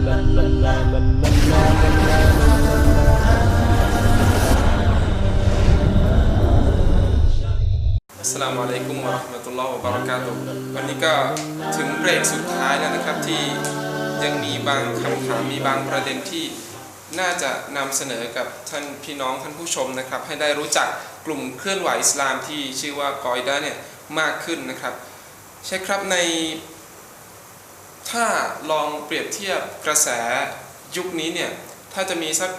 สลามุอะลัยกุมวะราะห์มะตุลลอฮ์วะบะเราะกาตุฮ์วันนี้ก็ถึงเบรกสุดท้ายแล้วนะครับที่ยังมีบางคำถามมีบางประเด็นที่น่าจะนำเสนอกับท่านพี่น้องท่านผู้ชมนะครับ ให้ได้รู้จักกลุ่มเคลื่อนไหวอิสลามที่ชื่อว่ากอยดาเนี่ยมากขึ้นนะครับ ใช่ครับใน ถ้าลองเปรียบเทียบกระแสยุคนี้เนี่ยถ้าจะมีสัก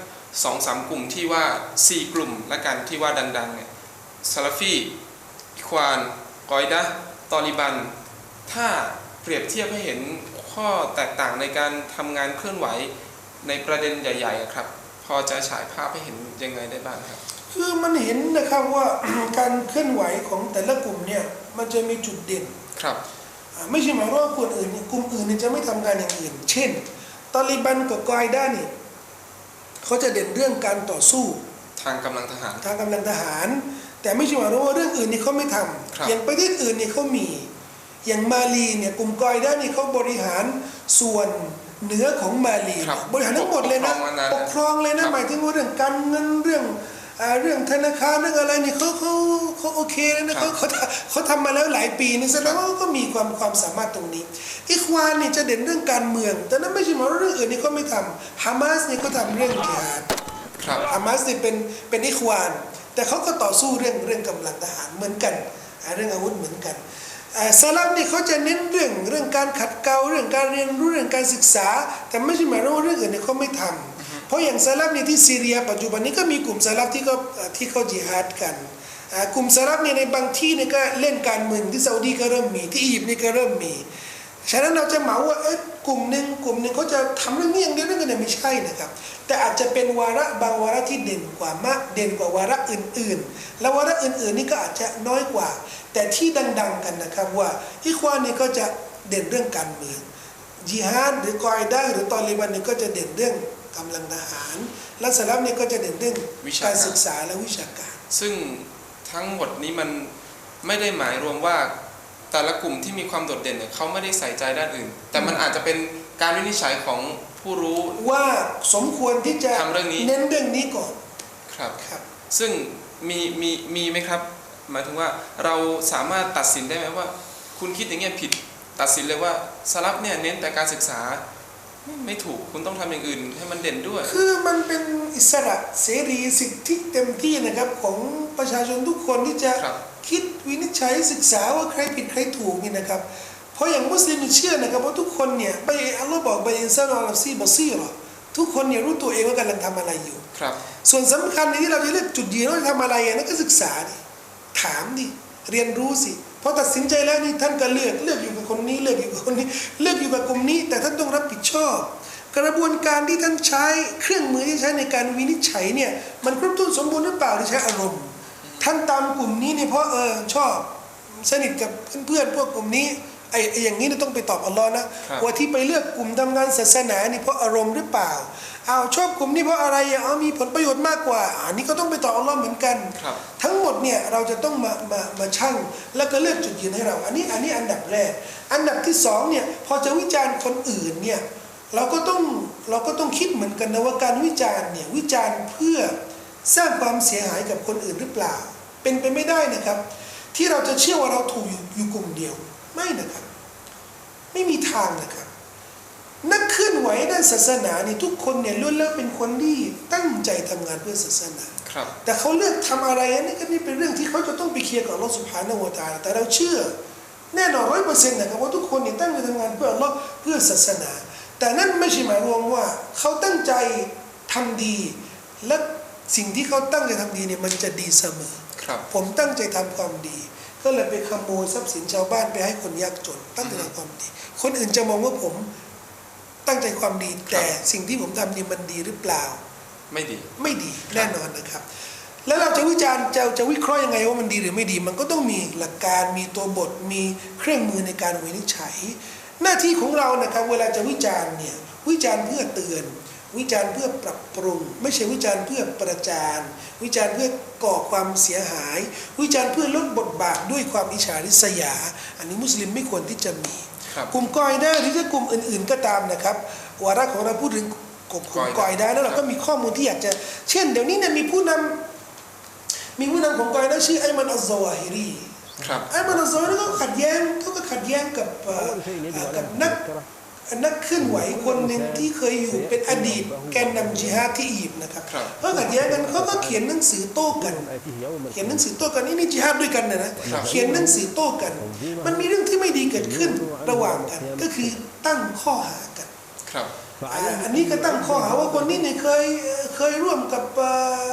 สองสามกลุ่มที่ว่าสี่กลุ่มละกันที่ว่าดังๆเนี่ยซาลาฟีอิควานกอยดะตอริบัน ถ้าเปรียบเทียบให้เห็นข้อแตกต่างในการทำงานเคลื่อนไหวในประเด็นใหญ่ๆอะครับ พอจะฉายภาพให้เห็นยังไงได้บ้างครับ คือมันเห็นนะครับว่าการเคลื่อนไหวของแต่ละกลุ่มเนี่ยมันจะมีจุดเด่นครับอ่า ไม่ใช่หมายความว่ากลุ่มอื่นเนี่ยกลุ่มอื่นเนี่ยจะไม่ทำงานอย่างอื่น เช่น ตอริบันกับกอยด้าเนี่ยเขาจะเด่นเรื่องการต่อสู้ทางกำลังทหารทางกำลังทหาร แต่ไม่ใช่หมายความว่าเรื่องอื่นนี่เขาไม่ทำครับอย่างประเทศอื่นเนี่ยเขามี อย่างมาลีเนี่ยกลุ่มกอยด้านี่เขาบริหารส่วนเหนือของมาลีครับบริหารทั้งหมดเลยนะปกครองมานานปกครองเลยคนะรับหมายถึงว่าเรื่องการเงินเรื่องอ่า เรื่องธนาคารเรื่องอะไรนี่เขาเขาเขาโอเคเลยนะครัเขาบเขาเขาทำมาแล้วหลายปีนี่แสดงว่าเขาก็มีความความสามารถตรงนี้อิควานนี่จะเด่นเรื่องการเมือง แต่นั้นไม่ใช่หมายว่าเรื่องอื่นนี่เขาไม่ทำฮามาสนี่เขาทำเรื่องจิฮาดครับฮามาสนี่เป็นเป็นอิควาน แต่เขาก็ต่อสู้เรื่องเรื่องกำลังทหารเหมือนกันอ่าเรื่องอาวุธเหมือนกันอ่าซาลับนี่เขาจะเน้นเรื่องเรื่องการขัดเกลาเรื่องการเรียนรู้เรื่องการศึกษา แต่ไม่ใช่หมายความว่าเรื่องอื่นเนี่ยเขาไม่ทำ เพราะอย่างซาลับเนี่ยที่ซีเรียปัจจุบันนี้ก็มีกลุ่มซาลับที่เขาอ่าที่เขาจิฮาดกันกลุ่มซาลับเนี่ยในบางที่เนี่ยก็เล่นการเมืองที่ซาอุดีก็เริ่มมีที่อียิปต์นี่ก็เริ่มมีฉะนั้นเราจะเหมาว่าเอ๊ะกลุ่มหนึ่งกลุ่มหนึ่งเขาจะทำเรื่องนี้อย่างเดียวเรื่องกันเนี่ยไม่ใช่นะครับ แต่อาจจะเป็นวาระบางวาระที่เด่นกว่ามากเด่นกว่าวาระอื่นๆ แล้ววาระอื่นๆนี่ก็อาจจะน้อยกว่า แต่ที่ดัง ๆกันนะครับว่าอิควานเนี่ยก็จะเด่นเรื่องการเมืองจิฮาดหรือกอยด้าหรือตอริบันเนี่ยก็จะเด่นเรื่อง กำลังทหารและสลับเนี่ยก็จะเด่นเรื่องวิชาการการศึกษาและวิชาการ ซึ่งทั้งหมดนี้มันไม่ได้หมายรวมว่าแต่ละกลุ่มที่มีความโดดเด่นเนี่ยเขาไม่ได้ใส่ใจด้านอื่น แต่มันอาจจะเป็นการวินิจฉัยของผู้รู้ว่าสมควรที่จะทำเรื่องนี้เน้นเรื่องนี้ก่อนครับครับ ซึ่งมีมีมีไหมครับ หมายถึงว่าเราสามารถตัดสินได้ไหมว่า คุณคิดอย่างเงี้ยผิดตัดสินเลยว่าสลับเนี่ยเน้นแต่การศึกษา ไม่ไม่ถูกคุณต้องทำอย่างอื่นให้มันเด่นด้วย คือมันเป็นอิสระเสรีสิทธิเต็มที่นะครับของประชาชนทุกคนที่จะครับคิดวินิจฉัยศึกษาว่าใครผิดใครถูกนี่นะครับ เพราะอย่างมุสลิมเชื่อนะครับว่าทุกคนเนี่ยไปอัลลอฮ์บอกไปอินซานอัลลอฮ์ซีบอซีหรอทุกคนเนี่ยรู้ตัวเองว่ากำลังทำอะไรอยู่ครับ ส่วนสำคัญในที่เราจะเลือกจุดยืนว่าจะทำอะไรอะนั่นก็ศึกษาดิถามดิเรียนรู้สิ พอตัดสินใจแล้วนี่ท่านก็เลือกเลือกอยู่กับคนนี้ เลือกอยู่กับคนนี้ เลือกอยู่กับกลุ่มนี้ แต่ท่านต้องรับผิดชอบ กระบวนการที่ท่านใช้เครื่องมือที่ใช้ในการวินิจฉัยเนี่ยมันครบถ้วนสมบูรณ์หรือเปล่าหรือใช้อารมณ์ ท่านตามกลุ่มนี้เนี่ยเพราะเออชอบสนิทกับเพื่อนๆพวกกลุ่มนี้ ไอ้ไอ้อย่างนี้เนี่ยต้องไปตอบอัลลอฮ์นะครับว่าที่ไปเลือกกลุ่มทำงานศาสนานี่เพราะอารมณ์หรือเปล่าเอาวชอบกลุ่มนี้เพราะอะไรอะเอามีผลประโยชน์มากกว่า อันนี้ก็ต้องไปตอบอัลลอฮ์เหมือนกันครับทั้งหมดเนี่ยเราจะต้องมามามาชั่ง แล้วก็เลือกจุดยืนให้เรา อันนี้อันนี้อันดับแรก อันดับที่สองเนี่ยพอจะวิจารณ์คนอื่นเนี่ยเราก็ต้องเราก็ต้องคิดเหมือนกันนะว่าการวิจารณ์เนี่ยวิจารณ์เพื่อสร้างความเสียหายกับคนอื่นหรือเปล่า เป็นไปไม่ได้นะครับ ที่เราจะเชื่อว่าเราถูกอยู่อยู่กลุ่มเดียว ไม่นะครับ ไม่มีทางนะครับ นักเคลื่อนไหวด้านศาสนานี่ทุกคนเนี่ยล้วนแล้วเป็นคนที่ตั้งใจทำงานเพื่อศาสนาครับ แต่เขาเลือกทำอะไรอันนี้ก็นี่เป็นเรื่องที่เขาจะต้องไปเคลียร์กับอัลลอฮฺสุบฮานะฮูวะตะอาลาแต่เราเชื่อ แน่นอนร้อยเปอร์เซ็นต์นะครับว่าทุกคนเนี่ยตั้งใจทำงานเพื่ออัลลอฮ์เพื่อศาสนา แต่นั่นไม่ใช่หมายรวมว่า เขาตั้งใจทำดี และสิ่งที่เขาตั้งใจทำดีเนี่ยมันจะดีเสมอครับ ผมตั้งใจทำความดี ก็เลยไปขโมยทรัพย์สินชาวบ้านไปให้คนยากจนตั้งใจทำความดี คนอื่นจะมองว่าผมตั้งใจความดีแต่สิ่งที่ผมทำนี่มันดีหรือเปล่า ไม่ดีไม่ดีแน่นอนนะครับ แล้วเราจะวิจารณ์จะจะวิเคราะห์ยังไงว่ามันดีหรือไม่ดี มันก็ต้องมีหลักการมีตัวบทมีเครื่องมือในการวินิจฉัย หน้าที่ของเรานะครับ เวลาจะวิจารณ์เนี่ยวิจารณ์เพื่อเตือน วิจารณ์เพื่อปรับปรุง ไม่ใช่วิจารณ์เพื่อประจานวิจารณ์เพื่อก่อความเสียหาย วิจารณ์เพื่อลดบทบาทด้วยความอิจฉาริษยา อันนี้มุสลิมไม่ควรที่จะมีครับกลุ่มกอยได้หรือจะกลุ่มอื่น ๆก็ตามนะครับวาระของเราพูดถึงกลุ่มกลุ่มกอยได้แล้วเราก็มีข้อมูลที่อยากจะ เช่น เดี๋ยวนี้เนี่ยมีผู้นำมีผู้นำของกอยได้ชื่อไอมันอัลซาวาฮิรีครับไอมันอัลซาวาฮิรีก็ขัดแย้งเขาก็ขัดแย้งกับเอ่อเอ่อกับนัก นักเคลื่อนไหวคนหนึ่งที่เคยอยู่เป็นอดีต แกนนำจิฮาดที่อียิปต์นะครับครับเขาขัดแย้งกันเขาก็เขียนหนังสือโต้กัน เขียนหนังสือโต้กันนี่นี่จิฮาดด้วยกันนะนะเขียนหนังสือโต้กัน มันมีเรื่องที่ไม่ดีเกิดขึ้นระหว่างกัน ก็คือตั้งข้อหากันครับอ่าอันนี้ก็ตั้งข้อหาว่าคนนี้เนี่ยเคยเอ่อเคยร่วมกับเอ่อ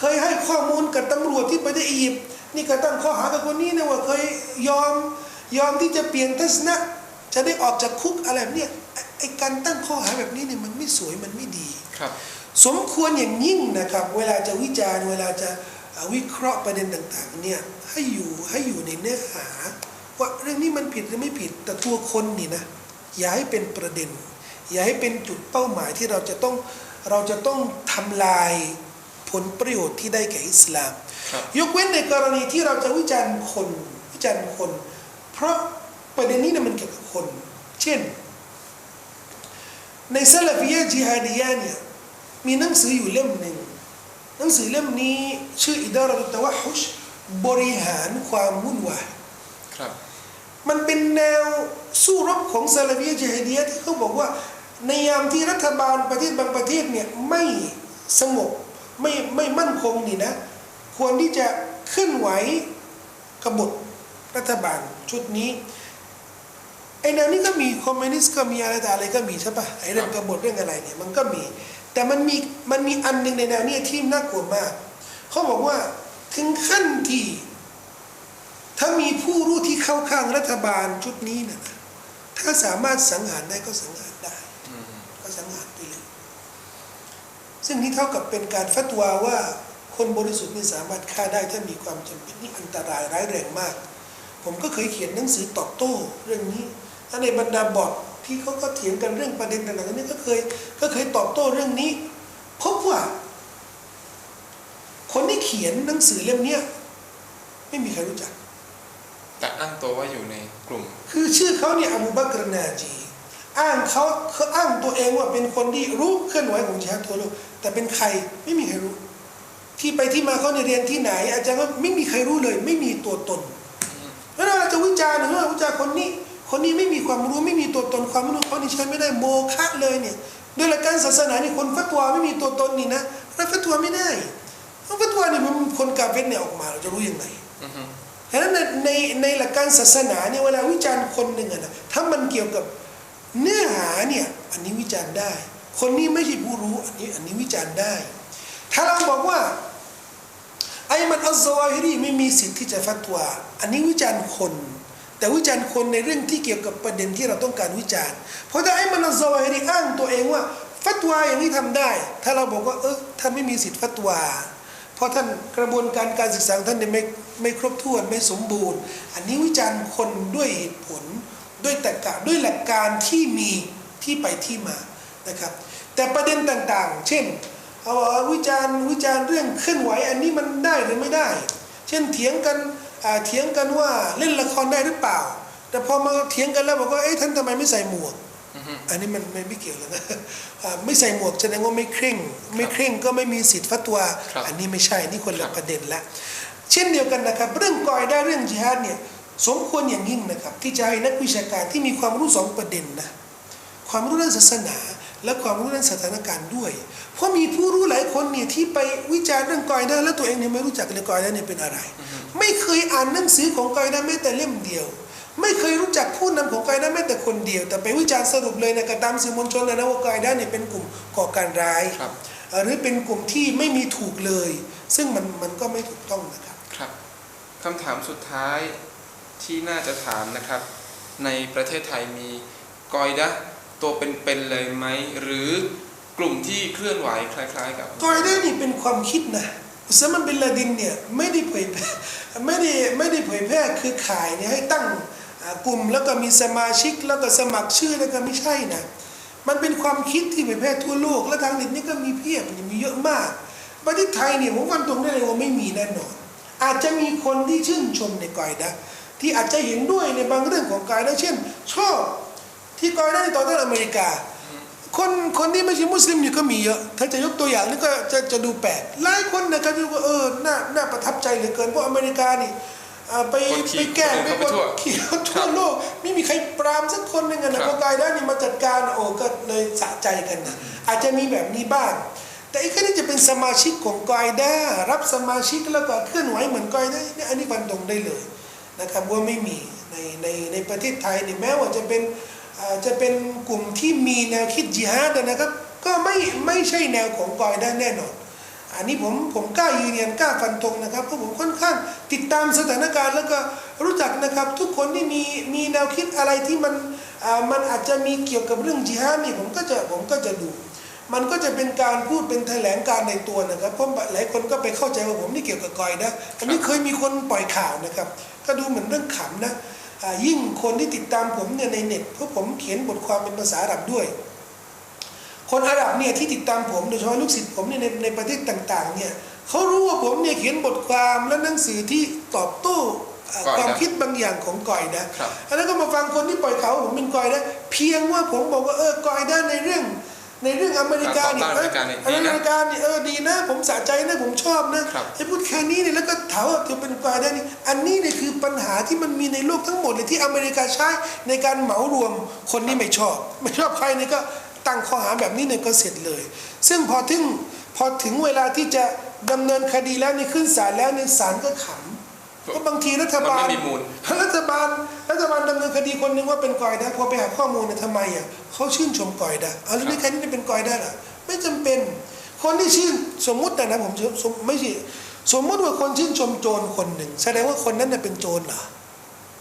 เคยให้ข้อมูลกับตำรวจที่ประเทศอียิปต์นี่ก็ตั้งข้อหากับคนนี้นะว่าเคยยอมยอมที่จะเปลี่ยนทัศนะจะได้ออกจากคุกอะไรแบบเนี้ย ไอ้ไอ้การตั้งข้อหาแบบนี้เนี่ยมันไม่สวยมันไม่ดีครับ สมควรอย่างยิ่งนะครับ เวลาจะวิจารณ์เวลาจะเอ่อวิเคราะห์ประเด็นต่าง ๆ เนี่ยให้อยู่ให้อยู่ในเนื้อหา ว่าเรื่องนี้มันผิดหรือไม่ผิดแต่ตัวคนนี่นะอย่าให้เป็นประเด็น อย่าให้เป็นจุดเป้าหมายที่เราจะต้องเราจะต้องทำลายผลประโยชน์ที่ได้แก่อิสลามครับยกเว้นในกรณีที่เราจะวิจารณ์คนวิจารณ์คน เพราะประเด็นนี้เนี่ยมันเกี่ยวกับคน เช่น ในซาลาฟิยะห์จิฮาดียะห์เนี่ยมีหนังสืออยู่เล่มหนึ่งหนังสือเล่มนี้ชื่ออิดาระตุตะวะฮุชบริหารความวุ่นวายครับ มันเป็นแนวสู้รบของซาลาฟิยะห์จิฮาดียะห์ที่เขาบอกว่า ในยามที่รัฐบาลประเทศบางประเทศเนี่ยไม่สงบไม่ไม่มั่นคงนี่นะ ควรที่จะเคลื่อนไหวกบฏรัฐบาลชุดนี้ ไอ้แนวนี้ก็มีคอมมิวนิสต์ก็มีอะไรแต่อะไรก็มีใช่ปะไอ้เรื่องกบฏเรื่องอะไรเนี่ยมันก็มี แต่มันมีมันมีอันหนึ่งในแนวนี้ที่น่ากลัวมากเขาบอกว่าถึงขั้นที่ถ้ามีผู้รู้ที่เข้าข้างรัฐบาลชุดนี้นะถ้าสามารถสังหารได้ก็สังหารได้ก็สังหารไปเลยซึ่งนี่เท่ากับเป็นการฟัตวาว่าคนบริสุทธิ์นี่สามารถฆ่าได้ถ้ามีความจำเป็นนี่อันตรายร้ายแรงมาก ผมก็เคยเขียนหนังสือตอบโต้เรื่องนี้ ถ้าในบรรดาบอทที่เขาก็เถียงกันเรื่องประเด็นต่างๆนี่ก็เคยก็เคยตอบโต้เรื่องนี้พบว่า คนที่เขียนหนังสือเล่มเนี้ยไม่มีใครรู้จัก แต่อ้างตัวว่าอยู่ในกลุ่ม คือชื่อเขาเนี่ยอบูบักรนาจี อ้างเขาเขาอ้างตัวเองว่าเป็นคนที่รู้เคลื่อนไหวของจิฮาดทั่วโลกแต่เป็นใครไม่มีใครรู้ ที่ไปที่มาเขาในยเรียนที่ไหน อาจารย์ก็ไม่มีใครรู้เลย ไม่มีตัวตนเพราะฉะนั้นเราจะวิจารณ์หรือว่าวิจารณ์คนนี้ คนนี้ไม่มีความรู้ไม่มีตัวตนความรู้เขานี่ใช้ไม่ได้โมฆะเลยเนี่ยด้วยหลักการศาสนานี่คนฟัตวาไม่มีตัวตนนี่นะเราฟัตวาไม่ได้เราฟัตวานี่มันคนกาเฟรเนี่ยออกมาเราจะรู้ยังไงอือฮึฉะนั้นในในหลักการศาสนาเนี่ยเวลาวิจารณ์คนหนึ่งอะนะถ้ามันเกี่ยวกับเนื้อหาเนี่ยอันนี้วิจารณ์ได้ คนนี้ไม่ใช่ผู้รู้อันนี้อันนี้วิจารณ์ได้ ถ้าเราบอกว่าไอ้มันอัลซาวาฮิรีไม่มีสิทธิ์ที่จะฟัตวาอันนี้วิจารณ์คน แต่วิจารณ์คนในเรื่องที่เกี่ยวกับประเด็นที่เราต้องการวิจารณ์ เพราะถ้าไอ้มันอัลซาวาฮิรีอ้างตัวเองว่า ฟัตวาอย่างนี้ทำได้ ถ้าเราบอกว่าเออท่านไม่มีสิทธิ์ฟัตวา เพราะท่านกระบวนการการศึกษาท่านเนี่ยไม่ไม่ครบถ้วนไม่สมบูรณ์ อันนี้วิจารณ์คนด้วยเหตุผล ด้วยตรรกะด้วยหลักการที่มีที่ไปที่มานะครับ แต่ประเด็นต่างๆ เช่นเอาว่าวิจารณ์วิจารณ์เรื่องเคลื่อนไหว อันนี้มันได้หรือไม่ได้ เช่นเถียงกัน เถียงกันว่าเล่นละครได้หรือเปล่า แต่พอมาเถียงกันแล้วบอกว่าเอ๊ะท่านทำไมไม่ใส่หมวกอือฮึอันนี้มันไม่ไม่เกี่ยวเลยนะอ่าไม่ใส่หมวกแสดงว่าไม่เคร่ง ไม่เคร่งก็ไม่มีสิทธิ์ฟัตวาครับอันนี้ไม่ใช่นี่คนครัละบประเด็นละเช่นเดียวกันนะครับ เรื่องกอยได้เรื่องจิฮาดเนี่ยสมควรอย่างยิ่งนะครับ ที่จะให้นักวิชาการที่มีความรู้สองประเด็นนะความรู้ด้านศาสนา และความรู้ด้านสถานการณ์ด้วย เพราะมีผู้รู้หลายคนเนี่ยที่ไปวิจารณ์เรื่องกอยได้แล้วตัวเองเนี่ยไม่รู้จักเลยกอยได้เนี่ยเป็นอะไร ไม่เคยอ่านหนังสือของกอยได้แม้แต่เล่มเดียว ไม่เคยรู้จักผู้นำของกอยได้แม้แต่คนเดียว แต่ไปวิจารณ์สรุปเลยนะกระตามสื่อมวลชนเลยนะว่ากอยได้เนี่ยเป็นกลุ่มก่อการร้ายครับเอ่อหรือเป็นกลุ่มที่ไม่มีถูกเลย ซึ่งมันมันก็ไม่ถูกต้องนะครับครับคำถามสุดท้ายที่น่าจะถามนะครับ ในประเทศไทยมีกอยดะตัวเป็นๆเลยไหมหรือกลุ่มที่เคลื่อนไหวคล้าย ๆ กับกอยได้นี่เป็นความคิดนะ อุสามาบินลาดินเนี่ยไม่ได้เผยแพร่ไม่ได้ไม่ได้เผยแพร่คือขายเนี่ยให้ตั้งกลุ่มแล้วก็มีสมาชิกแล้วก็สมัครชื่อแล้วก็ไม่ใช่นะมันเป็นความคิดที่เผยแพร่ทั่วโลก และทางเน็ตนี่ก็มีเพียบมีเยอะมากประเทศไทยเนี่ยผมฟันตรงได้เลยว่าไม่มีแน่นอน อาจจะมีคนที่ชื่นชมในกอยนะที่อาจจะเห็นด้วยในบางเรื่องของกอยนะเช่น ชอบที่กอยนะในตอนต้นอเมริกา คนคนที่ไม่ใช่มุสลิมนี่ก็มีเยอะ ถ้าจะยกตัวอย่างนี่ก็จะจะดูแปลกหลายคนนะครับที่ว่าเออน่าน่าประทับใจเหลือเกินเพราะอเมริกานี่อ่าไปคนขี่ไปแกล้งคนไปอื่นกเข้าดไปทั่วขี่เขาคทั่รัวบโลกไม่มีใครปรามสักคนหนึงอะนะครับพอกายได้นี่มาจัดการโอ้ก็เลยสะใจกันนะอาจจะมีแบบนี้บ้าง แต่อีกคนนี้จะเป็นสมาชิกของกอยด้ารับสมาชิกแล้วก็เคลื่อนไหวเหมือนกอยด้าเนี่ยอันนี้ฟันตรงได้เลยนะครับว่าไม่มีในในในประเทศไทยนี่แม้ว่าจะเป็นอ่า จะเป็นกลุ่มที่มีแนวคิดจิฮาดนะครับ ก็ไม่ไม่ใช่แนวของกอยได้แน่นอน อันนี้ผมผมกล้ายืนยันกล้าฟันธงนะครับเพราะผมค่อนข้างติดตามสถานการณ์ แล้วก็รู้จักนะครับทุกคนที่มีมีแนวคิดอะไรที่มันมันอาจจะมีเกี่ยวกับเรื่องจิฮาดนี่ผมก็จะผมก็จะดูมันก็จะเป็นการพูดเป็นแถลงการในตัวนะครับเพราะหลายคนก็ไปเข้าใจว่าผมนี่เกี่ยวกับกอยนะอันนี้เคยมีคนปล่อยข่าวนะครับ ก็ดูเหมือนเรื่องขำนะ ยิ่งคนที่ติดตามผมเนี่ยในเน็ตเพราะผมเขียนบทความเป็นภาษาอาหรับด้วย คนอาหรับเนี่ยที่ติดตามผมโดยเฉพาะลูกศิษย์ผมเนี่ยในในประเทศต่างๆเนี่ยเขารู้ว่าผมเนี่ยเขียนบทความและหนังสือที่ตอบโต้เอ่อก่อยนะความคิดบางอย่างของก่อยนะครับอันนั้นก็มาฟังคนที่ปล่อยเขาวว่าผมเป็นก่อยนะเพียงว่าผมบอกว่าเออก่อยได้ในเรื่องในเรื่องอเมริกาเนี่ยการต่อต้านอเอเมริกาเนี่ยดีนะออเมริกาเนี่ยเออดีนะ ผมสะใจนะผมชอบนะครับไอ้พูดแค่นี้เนี่ยแล้วก็ ถามว่าเธอเป็นก่อยได้นี่อันนี้เนี่ยคือปัญหาที่มันมีในโลกทั้งหมดเลยที่อเมริกาใช้ในการเหมารวมคนที่ไม่ชอบ ไม่ชอบใครเนี่ยก็ตั้งข้อหาแบบนี้เนี่ยก็เสร็จเลย ซึ่งพอถึงพอถึงเวลาที่จะดำเนินคดีแล้วในยขึ้นศาลแล้วในยศาลก็ขำก็บางทีรัฐบาลมันไม่มีมูลรัฐบาลรัฐบาลดำเนินคดีคนหนึงว่าเป็นกอยดะพอไปหาข้อมูลเนี่ยทำไมอะเขาชื่นชมกอยดะเอาแล้วในคดีนี้เป็นกอยดะเหรอไม่จำเป็น คนที่ชื่นสมมุติแต่นะผมสมไม่ใช่ สมมุติว่าคนชื่นชมโจรคนหนึ่ง แสดงว่าคนนั้นน่ะเป็นโจรเหรอ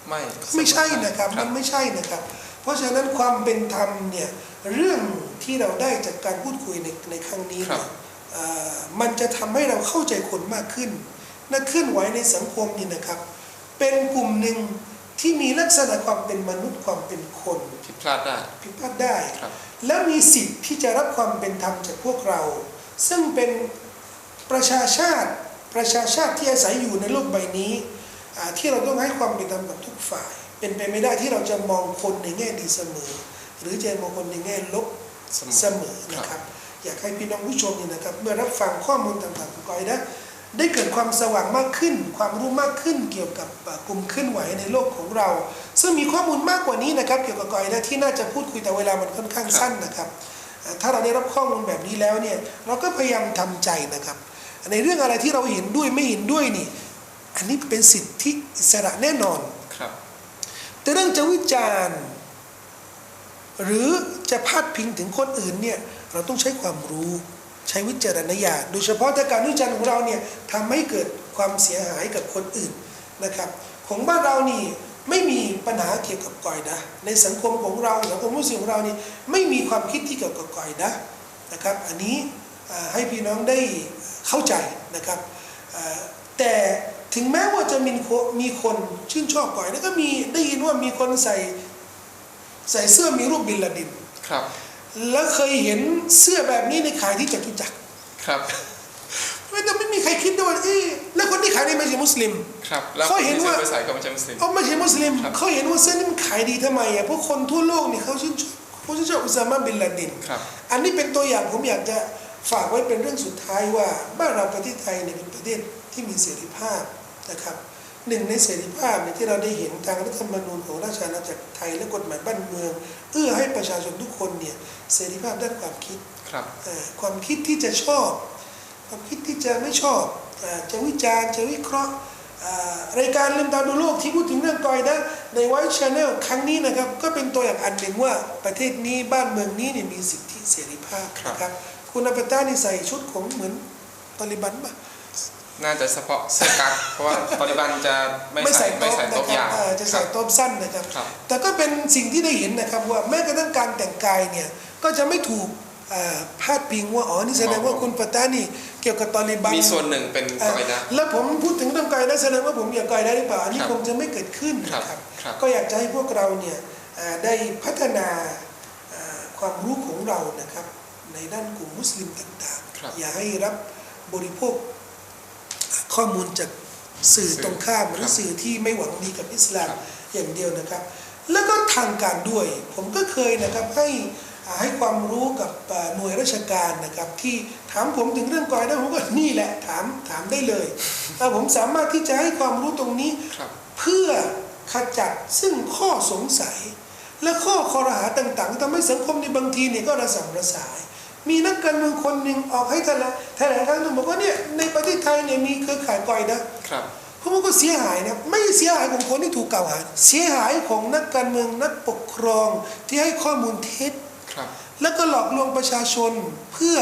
ไม่ไม่ใช่นะครับมันไม่ใช่นะครับ เพราะฉะนั้นความเป็นธรรมเนี่ยเรื่องที่เราได้จากการพูดคุยในในครั้งนี้ครัเนี่บยเอ่อมันจะทำให้เราเข้าใจคนมากขึ้นและเคลื่อนไหวในสังคมนี่นะครับ เป็นกลุ่มหนึ่งที่มีลักษณะความเป็นมนุษย์ความเป็นคนผิดพลาดได้ผิดพลาดได้ครับและมีสิทธิ์ที่จะรับความเป็นธรรมจากพวกเรา ซึ่งเป็นประชาชาติ ประชาชาติที่อาศัยอยู่ในโลกใบนี้อ่าที่เราต้องให้ความเป็นธรรมกับทุกฝ่าย เป็นไปไม่ได้ที่เราจะมองคนในแง่ดีเสมอ หรือจะมองคนในแง่ลบเสมอเสมอนะครับ อยากให้พี่น้องผู้ชมนี่นะครับ เมื่อรับฟังข้อมูลต่างๆของกอยนะได้เกิดความสว่างมากขึ้น ความรู้มากขึ้นเกี่ยวกับอ่ากลุ่มเคลื่อนไหวในโลกของเรา ซึ่งมีข้อมูลมากกว่านี้นะครับ เกี่ยวกับกอยนะที่น่าจะพูดคุยแต่เวลามันค่อนข้างสั้นนะครับอ่าถ้าเราได้รับข้อมูลแบบนี้แล้วเนี่ยเราก็พยายามทำใจนะครับ ในเรื่องอะไรที่เราเห็นด้วยไม่เห็นด้วยนี่ อันนี้เป็นสิทธิอิสระแน่นอนครับ แต่เรื่องจะวิจารณ์ หรือจะพาดพิงถึงคนอื่นเนี่ยเราต้องใช้ความรู้ใช้วิจารณญาณโดยเฉพาะถ้าการวิจารณ์ของเราเนี่ยทำให้เกิดความเสียหายกับคนอื่นนะครับ ของบ้านเรานี่ไม่มีปัญหาเกี่ยวกับกอยนะในสังคมของเราสังคมมุสลิมของเรานี่ไม่มีความคิดที่เกี่ยวกับกอยนะนะครับ อันนี้อ่าให้พี่น้องได้ เข้าใจนะครับอ่าแต่ถึงแม้ว่าจะมีคนมีคนชื่นชอบกอยแล้วก็มีได้ยินว่ามีคนใส่ใส่เสื้อมีรูปบินลาดินครับ แล้วเคยเห็นเสื้อแบบนี้ในขายที่จตุจักรครับไม่แต่ไม่มีใครคิดด้วยว่าเอ๊ะแล้วคนที่ขายนี่ไม่ใช่มุสลิมครับแล้วเขาเห็นว่าคที่ซื้อไปใส่ก็ไม่ใช่มุสลิมเขาไม่ใช่มุสลิมครับเขาเห็นว่าเสื้อนี่มันขายดีทำไมอะเพราะคนทั่วโลกเนี่ยเขาชื่นชอบเขาชื่นชอบอุซามาบินลาดินครับ อันนี้เป็นตัวอย่างผมอยากจะ ฝากไว้เป็นเรื่องสุดท้ายว่าบ้านเราประเทศไทยเนี่ยเป็นประเทศที่มีเสรีภาพนะครับหนึ่งในเสรีภาพเนี่ยที่เราได้เห็นทางรัฐธรรมนูญของราชอาณาจักรไทยและกฎหมายบ้านเมือง เอื้อให้ประชาชนทุกคนเนี่ยเสรีภาพด้านความคิดครับเอ่อความคิดที่จะชอบ ความคิดที่จะไม่ชอบเอ่อจะวิจารณ์จะวิเคราะห์เอ่อรายการลืมตาดูโลกที่พูดถึงเรื่องกอยนะในไวท์ชาแนลครั้งนี้นะครับ ก็เป็นตัวอย่างอันหนึ่งว่าประเทศนี้บ้านเมืองนี้เนี่ยมีสิทธิเสรีภาพครับนะครับ คุณอาเปต้านี่ใส่ชุดของเหมือนตอลิบันปะน่าจะเฉพาะเสื้อกั๊กเพราะว่าตอลิบันจะไม่ใส่ไม่โต๊ะใส่นะโต๊ะครัยาวเอ่อจะใส่ครับโต๊ะสั้นนะครับครับแต่ก็เป็นสิ่งที่ได้เห็นนะครับว่าแม้กระทั่งการแต่งกายเนี่ยก็จะไม่ถูกเอ่อพาดพิงว่าอ๋อนี่แสดงว่าคุณปะตานี่เกี่ยวกับตอลิบันมีส่วนหนึ่งเป็นเอ่กออยนะแล้วผมพูดถึงเรื่องกายได้แสดงว่าผมอยากกายได้หรือเปล่าอันนี้ครับคงจะไม่เกิดขึ้นครับนะครับครับก็อยากจะให้พวกเราเนี่ยเอ่อได้พัฒนาเอ่อควความรู้ของเรานะครับ ในด้านกลุ่มมุสลิมต่างครับๆอย่าให้รับบริโภคข้อมูลจากสื่อสื่อตรงข้ามหรืครัอบสื่อที่ไม่หวังดีกับอิสลามครับอย่างเดียวนะครับ แล้วก็ทางการด้วย ผมก็เคยนะครับให้อ่าให้ความรู้กับอ่าหน่วยราชการนะครับ ที่ถามผมถึงเรื่องก่อยนะผมก็นี่แหละถามถามได้เลยอ่าผมสามารถที่จะให้ความรู้ตรงนี้ครับเพื่อขจัดซึ่งข้อสงสัย และข้อคอรหาต่างๆทำให้สังคมในบางทีเนี่ยก็ระสำระสาย มีนักการเมืองคนหนึ่งออกให้แถลงแถลงครั้งหนึ่งบอกว่าเนี่ยในประเทศไทยเนี่ยมีเครือข่ายก่อยนะครับเพราะว่าก็เสียหายนะไม่เสียหายของคนที่ถูกกล่าวหาเสียหายของนักการเมืองนักปกครองที่ให้ข้อมูลเท็จครับ แล้วก็หลอกลวงประชาชนเพื่อ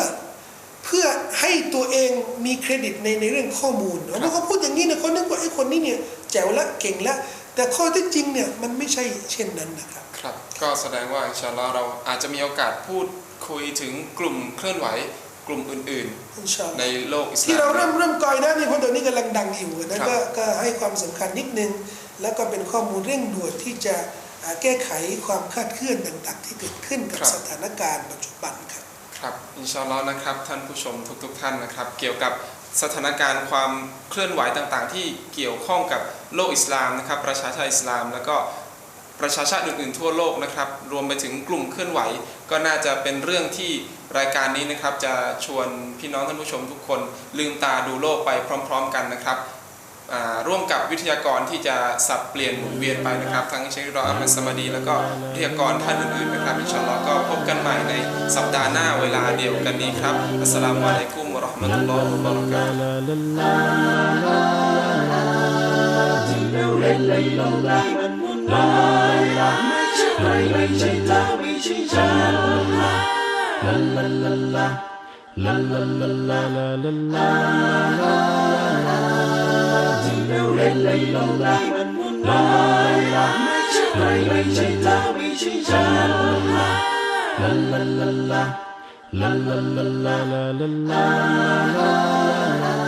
เพื่อให้ตัวเองมีเครดิตในในเรื่องข้อมูลครับเพราะเขาพูดอย่างนี้เนี่ยเขานึกว่าไอ้คนนี้เนี่ยแจ๋วละเก่งละแต่ข้อเที่จริงเนี่ยมันไม่ใช่เช่นนั้นนะครับ ครับ ก็แสดงว่าอินชาอัลลอฮ์เราอาจจะมีโอกาสพูด คุยถึงกลุ่มเคลื่อนไหวกลุ่มอื่นอินชาอัลลอฮ์ๆในโลกอิสลามที่เราเริ่มเริ่มก่อยนะนี่เพราะเดี๋ยวนี้กำลังดังอยู่นะครัก็บก็ให้ความสำคัญนิดนึง แล้วก็เป็นข้อมูลเร่งด่วนที่จะอ่าแก้ไขความคลาดเคลื่อนต่างๆ ที่เกิดขึ้นกับสถานการณ์ปัจจุบันครับครับอินชาอัลลอฮ์นะครับท่านผู้ชมทุกๆท่านนะครับ เกี่ยวกับสถานการณ์ความเคลื่อนไหวต่างๆ ที่เกี่ยวข้องกับโลกอิสลามนะครับประชาชาติอิสลาม แล้วก็ ประชาชาติอื่นๆทั่วโลกนะครับ รวมไปถึงกลุ่มเคลื่อนไหว ก็น่าจะเป็นเรื่องที่รายการนี้นะครับ จะชวนพี่น้องท่านผู้ชมทุกคน ลืมตาดูโลกไปพร้อม ๆ กันนะครับร่วมกับวิทยากรที่จะสับเปลี่ยนหมุนเวียนไปนะครับ ทั้งเชครออัมัสมาดี แล้วก็วิทยากรท่านอื่นๆนะครับอินชาอัลลอฮ์ก็พบกันใหม่ในสัปดาห์หน้าเวลาเดียวกันนี้ครับอัสสลามุอะลัยกุมวะเราะห์มะตุลลอฮ์วะบะเราะกาตุฮ์ ลายไม่ใช่ใครไม่ใช่เธอไม่ใช่ฉันลาลาลาลาลาลาลาลาลาลาลาลาที่เราเล่นเลยลงไหลมันวุ่นวายไม่ใช่ใไม่ใช่เธอไม่ใช่ฉันลาลาลาลาลาลาลาลาลาลา